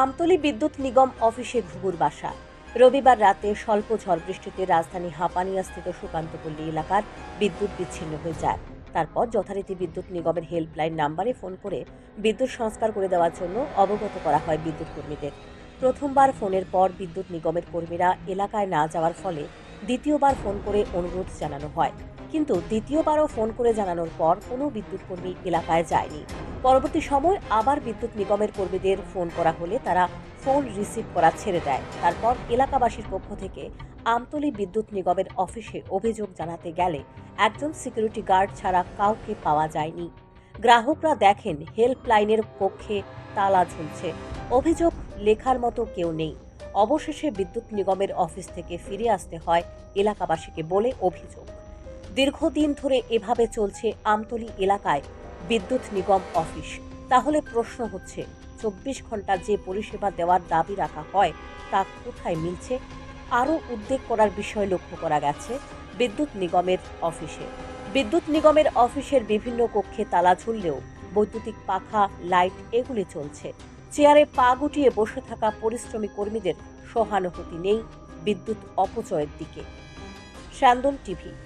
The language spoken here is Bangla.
আমতলী বিদ্যুৎ নিগম অফিসে ঘুঘুর বাসা। রবিবার রাতে স্বল্প ঝড় বৃষ্টিতে রাজধানী হাপানিয়াস্থিত সুকান্তপল্লী এলাকার বিদ্যুৎ বিচ্ছিন্ন হয়ে যায়। তারপর যথারীতি বিদ্যুৎ নিগমের হেল্পলাইন নাম্বারে ফোন করে বিদ্যুৎ সংস্কার করে দেওয়ার জন্য অবগত করা হয় বিদ্যুৎ কর্মীদের। প্রথমবার ফোনের পর বিদ্যুৎ নিগমের কর্মীরা এলাকায় না যাওয়ার ফলে দ্বিতীয়বার ফোন করে অনুরোধ জানানো হয়। কিন্তু দ্বিতীয়বারও ফোন করে জানানোর পর কোনো বিদ্যুৎ কর্মী এলাকায় যায়নি। পরবর্তী সময় আবার বিদ্যুৎ নিগমের কর্মীদের ফোন করা হলে তারা ফোন রিসিভ করা ছেড়ে দেয়। তারপর এলাকাবাসীর পক্ষ থেকে আমতলী বিদ্যুৎ নিগমের অফিসে অভিযোগ জানাতে গেলে একজন সিকিউরিটি গার্ড ছাড়া কাউকে পাওয়া যায়নি। গ্রাহকরা দেখেন হেল্পলাইনের পক্ষে তালা ঝুলছে। অভিযোগ লেখার মতো কেউ নেই। অবশেষে বিদ্যুৎ নিগমের অফিস থেকে ফিরে আসতে হয় এলাকাবাসীকে বলে অভিযোগ। দীর্ঘদিন ধরে এভাবে চলছে আমতলী এলাকায় বিদ্যুৎ নিগম অফিস। তাহলে প্রশ্ন হচ্ছে, চব্বিশ ঘণ্টা যে পরিষেবা দেওয়ার দাবি রাখা হয়, তা কোথায় মিলছে? আরও উদ্বেগ করার বিষয় লক্ষ্য করা গেছে বিদ্যুৎ নিগমের অফিসে। বিদ্যুৎ নিগমের অফিসের বিভিন্ন কক্ষে তালা ঝুললেও বৈদ্যুতিক পাখা, লাইট, এগুলি চলছে। চেয়ারে পা গুটিয়ে বসে থাকা পরিশ্রমী কর্মীদের সহানুভূতি নেই বিদ্যুৎ অপচয়ের দিকে। স্যান্দন টিভি